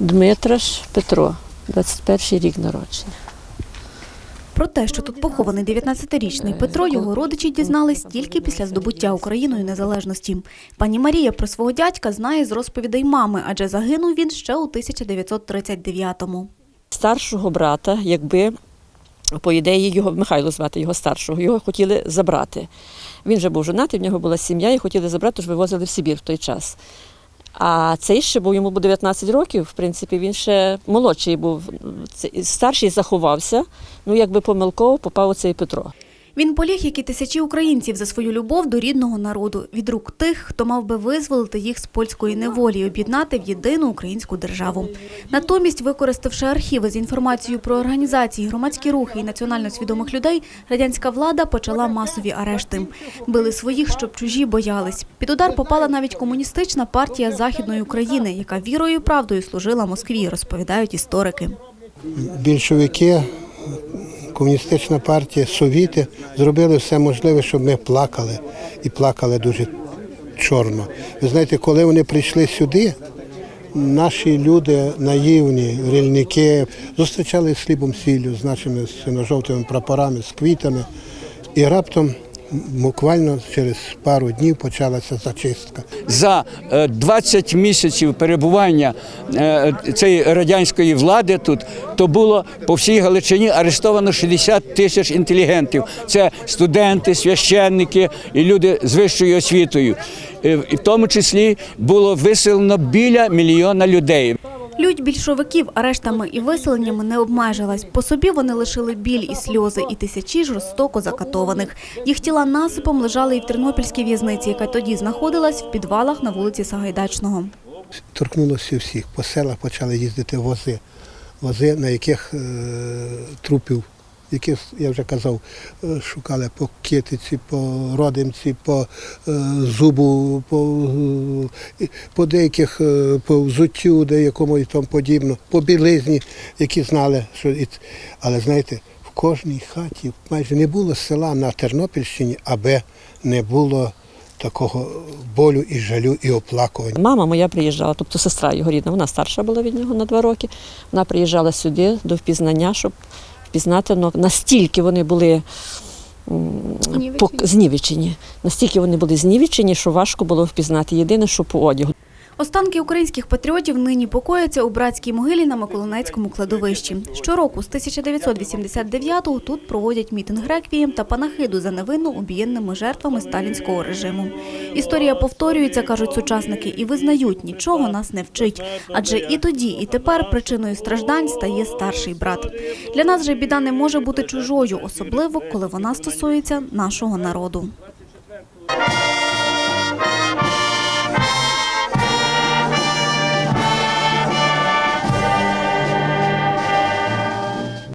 Дмитраш Петро, 21 рік народження. Про те, що тут похований 19-річний Петро, його родичі дізнались тільки після здобуття Україною незалежності. Пані Марія про свого дядька знає з розповідей мами, адже загинув він ще у 1939-му. Старшого брата, якби по ідеї його Михайло звати його старшого, його хотіли забрати. Він вже був женатий, в нього була сім'я, і хотіли забрати, тож вивозили в Сибір в той час. А цей ще був йому було 19 років, в принципі, він ще молодший був. Старший заховався, ну якби помилково попав у цей Петро. Він поліг, як і тисячі українців, за свою любов до рідного народу від рук тих, хто мав би визволити їх з польської неволі і об'єднати в єдину українську державу. Натомість, використавши архіви з інформацією про організації, громадські рухи і національно свідомих людей, радянська влада почала масові арешти. Били своїх, щоб чужі боялись. Під удар попала навіть комуністична партія Західної України, яка вірою і правдою служила Москві, розповідають історики. більшовики, комуністична партія, совіти зробили все можливе, щоб ми плакали і плакали дуже чорно. Ви знаєте, коли вони прийшли сюди, наші люди наївні, рільники, зустрічали з хлібом сіллю, з нашими синожовтими прапорами, з квітами. І раптом, буквально через пару днів почалася зачистка. за е, 20 місяців перебування е, цієї радянської влади тут, то було по всій Галичині арештовано 60 тисяч інтелігентів. Це студенти, священники і люди з вищою освітою. Е, в тому числі було виселено біля мільйона людей. Лють більшовиків арештами і виселеннями не обмежилась. По собі вони лишили біль і сльози, і тисячі жорстоко закатованих. Їх тіла насипом лежали і в Тернопільській в'язниці, яка тоді знаходилась в підвалах на вулиці Сагайдачного. торкнулося всіх. По селах почали їздити вози, вози, на яких е, трупів, яких, я вже казав, е, шукали по китиці, по родимці, по е, зубу, по, е, по деяких по взуттю, деякому і тому подібно, по білизні, які знали, що але знаєте, в кожній хаті майже не було села на Тернопільщині, аби не було такого болю і жалю і оплакування. Мама моя приїжджала, тобто сестра його рідна, вона старша була від нього на два роки. Вона приїжджала сюди до впізнання, щоб впізнати, настільки вони були знівечені. Настільки вони були знівечені, що важко було впізнати. Єдине, що по одягу. Останки українських патріотів нині покояться у братській могилі на Миколинецькому кладовищі. Щороку з 1989-го тут проводять мітинг реквієм та панахиду за невинно убієнними жертвами сталінського режиму. Історія повторюється, кажуть сучасники, і визнають, нічого нас не вчить. Адже і тоді, і тепер причиною страждань стає старший брат. Для нас же біда не може бути чужою, особливо коли вона стосується нашого народу.